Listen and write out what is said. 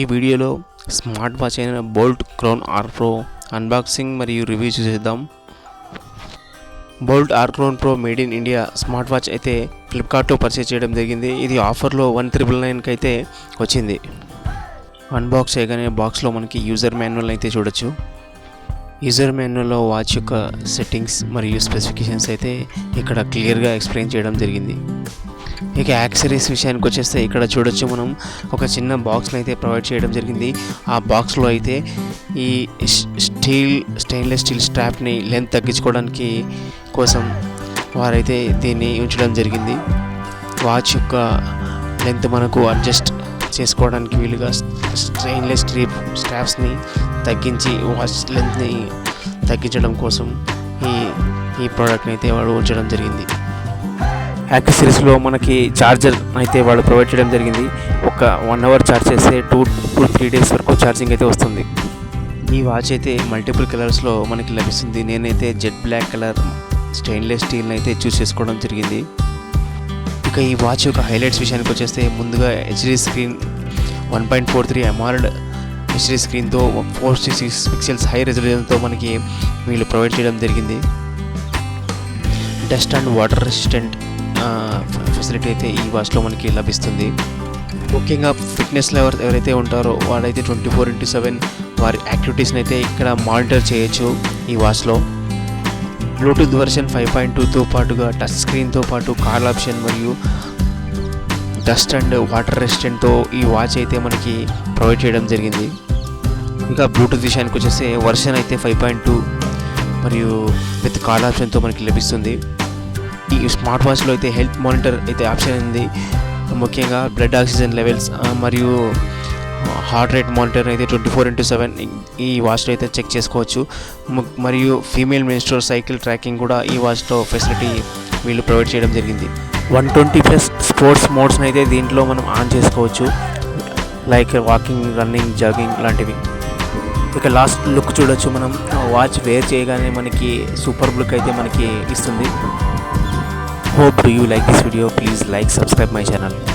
ఈ వీడియోలో smart watch అయిన Boult Crown R Pro unboxing మరియు రివ్యూ చూసేద్దాం. Boult R Crown Pro made in India smart watch అయితే ఫ్లిప్కార్ట్లో పర్చేజ్ చేయడం జరిగింది. ఇది ఆఫర్లో వన్ త్రిబుల్ నైన్కి అయితే వచ్చింది. అన్బాక్స్ చేయగానే బాక్స్లో మనకి యూజర్ మాన్యువల్ అయితే చూడొచ్చు. యూజర్ మాన్యువల్లో వాచ్ యొక్క సెట్టింగ్స్ మరియు స్పెసిఫికేషన్స్ అయితే ఇక్కడ క్లియర్గా ఎక్స్ప్లెయిన్ చేయడం జరిగింది. ఇక యాక్సరీస్ విషయానికి వచ్చేస్తే ఇక్కడ చూడొచ్చు మనం ఒక చిన్న బాక్స్ని అయితే ప్రొవైడ్ చేయడం జరిగింది. ఆ బాక్స్లో అయితే ఈ స్టీల్ స్టెయిన్లెస్ స్టీల్ స్ట్రాప్ని లెంత్ తగ్గించుకోవడానికి కోసం వారైతే దీన్ని ఉంచడం జరిగింది. వాచ్ యొక్క లెంత్ మనకు అడ్జస్ట్ చేసుకోవడానికి వీలుగా స్టెయిన్లెస్ స్ట్రీప్ స్ట్రాప్స్ని తగ్గించి వాచ్ లెంత్ని తగ్గించడం కోసం ఈ ఈ ప్రోడక్ట్ని అయితే వాడు ఉంచడం జరిగింది. యాక్సెసరీస్లో మనకి ఛార్జర్ అయితే వాళ్ళు ప్రొవైడ్ చేయడం జరిగింది. ఒక వన్ అవర్ ఛార్జ్ చేస్తే టూ టూ త్రీ డేస్ వరకు ఛార్జింగ్ అయితే వస్తుంది. ఈ వాచ్ అయితే మల్టిపుల్ కలర్స్లో మనకి లభిస్తుంది. నేనైతే జెట్ బ్లాక్ కలర్ స్టెయిన్లెస్ స్టీల్ని అయితే చూస్ చేసుకోవడం జరిగింది. ఇక ఈ వాచ్ యొక్క హైలైట్స్ విషయానికి వచ్చేస్తే ముందుగా HD screen one point four three ఎంఆర్డ్ HD స్క్రీన్తో four six six pixels high రెజల్యూషన్తో మనకి వీళ్ళు ప్రొవైడ్ చేయడం జరిగింది. Dust and water resistant facility అయితే ఈ వాచ్లో మనకి లభిస్తుంది. ముఖ్యంగా ఫిట్నెస్ లెవర్ ఎవరైతే ఉంటారో వాళ్ళైతే ట్వంటీ ఫోర్ ఇంటూ సెవెన్ వారి యాక్టివిటీస్ని అయితే ఇక్కడ మానిటర్ చేయొచ్చు ఈ వాచ్లో బ్లూటూత్ వర్షన్ ఫైవ్ పాయింట్ టూతో పాటుగా టచ్ స్క్రీన్తో పాటు కాల్ ఆప్షన్ మరియు డస్ట్ అండ్ వాటర్ రెసిస్టెంట్తో ఈ వాచ్ అయితే మనకి ప్రొవైడ్ చేయడం జరిగింది. ఇంకా బ్లూటూత్ విషయానికి వచ్చేస్తే వర్షన్ అయితే ఫైవ్ పాయింట్ టూ మరియు విత్ కాల్ ఆప్షన్తో మనకి లభిస్తుంది. ఈ స్మార్ట్ వాచ్లో అయితే హెల్త్ మానిటర్ అయితే ఆప్షన్ ఉంది. ముఖ్యంగా బ్లడ్ ఆక్సిజన్ లెవెల్స్ మరియు హార్ట్ రేట్ మానిటర్ అయితే ట్వంటీ ఫోర్ ఇంటూ సెవెన్ ఈ వాచ్లో అయితే చెక్ చేసుకోవచ్చు. మరియు ఫీమేల్ మినిస్టర్ సైకిల్ ట్రాకింగ్ కూడా ఈ వాచ్లో ఫెసిలిటీ వీళ్ళు ప్రొవైడ్ చేయడం జరిగింది. వన్ ట్వంటీ ప్లస్ స్పోర్ట్స్ మోడ్స్ని అయితే దీంట్లో మనం ఆన్ చేసుకోవచ్చు. లైక్ వాకింగ్ రన్నింగ్ జాగింగ్ లాంటివి. ఇక లాస్ట్ లుక్ చూడొచ్చు మనం. వాచ్ వేర్ చేయగానే మనకి సూపర్ లుక్ అయితే మనకి ఇస్తుంది. hope do you like this video. Please like subscribe my channel.